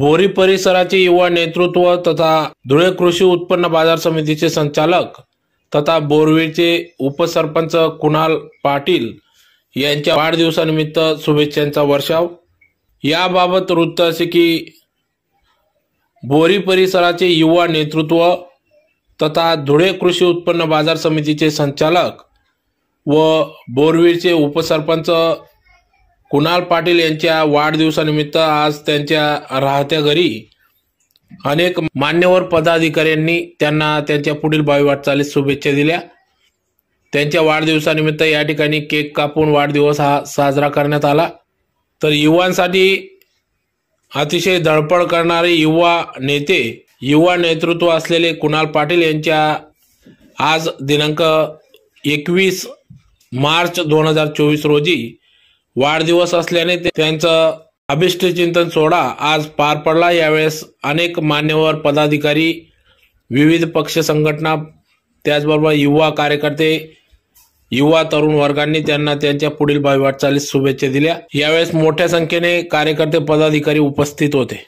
बोरी परिसराचे युवा नेतृत्व तथा धुळे कृषी उत्पन्न बाजार समितीचे संचालक तथा बोरवेचे उपसरपंच कुणाल पाटील यांच्या वाढदिवसानिमित्त शुभेच्छांचा वर्षाव. याबाबत वृत्त असे की बोरी परिसराचे युवा नेतृत्व तथा धुळे कृषी उत्पन्न बाजार समितीचे संचालक व बोरवीरचे उपसरपंच कुणाल पाटील यांच्या वाढदिवसानिमित्त आज त्यांच्या राहत्या घरी अनेक मान्यवर पदाधिकाऱ्यांनी त्यांना त्यांच्या पुढील भावी वाटचालीस शुभेच्छा दिल्या. त्यांच्या वाढदिवसानिमित्त या ठिकाणी केक कापून वाढदिवस हा साजरा करण्यात आला. तर युवांसाठी अतिशय धडपड करणारे युवा नेते युवा नेतृत्व असलेले कुणाल पाटील यांच्या आज दिनांक एकवीस मार्च दोन हजार चोवीस रोजी वाढदिवस असल्याने त्यांचं अभिष्ट चिंतन सोहळा आज पार पडला. यावेळेस अनेक मान्यवर पदाधिकारी विविध पक्ष संघटना त्याचबरोबर युवा कार्यकर्ते युवा तरुण वर्गांनी त्यांना त्यांच्या पुढील भावी वाटचालीस शुभेच्छा दिल्या. यावेळेस मोठ्या संख्येने कार्यकर्ते पदाधिकारी उपस्थित होते.